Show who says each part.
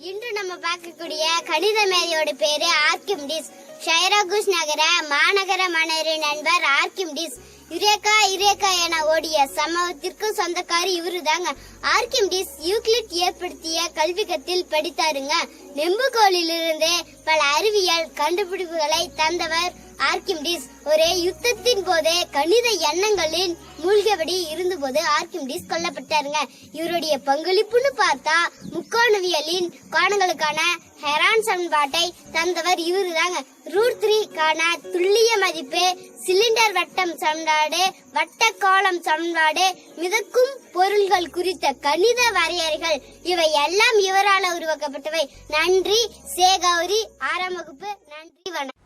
Speaker 1: இன்று நம்ம பார்க்கக்கூடிய கணித மேதையோட பேரு ஆர்கிமிடிஸ் ஷைராகுஸ் நகர மாநகர மன்னரின் நண்பர் ஆர்கிமிடிஸ் இரேகா இரேகா என ஓடிய சம்பவத்திற்கு சொந்தக்காரி இவரு தாங்க ஆர்கிமிடிஸ் யூக்ளிட் ஏற்படுத்திய கல்விக்கத்தில் படித்தாருங்க. நெம்புகோலிலிருந்து பல அறிவியல் கண்டுபிடிப்புகளை தந்தவர் ஆர்கிமிடிஸ் ஒரே யுத்தத்தின் போதே கணித எண்ணங்களின் மூழ்கியபடி இருந்தபோது ஆர்கிமிடிஸ் கொல்லப்பட்டாருங்க. இவருடைய பங்களிப்புன்னு பார்த்தா முக்கோணவியலின் கோணங்களுக்கான ஹெரான் சமன்பாட்டை தந்தவர் இவரு தாங்க ரூட் த்ரீக்கான துல்லிய மதிப்பு சிலிண்டர் வட்டம் சமன்பாடு வட்ட கோலம் சமன்பாடு மிதக்கும் பொருள்கள் குறித்த கணித வரையறைகள். இவை எல்லாம் இவரால் உருவாக்கப்பட்டவை. நன்றி சேகௌரி ஆறாம் வகுப்பு நன்றி வணக்கம்.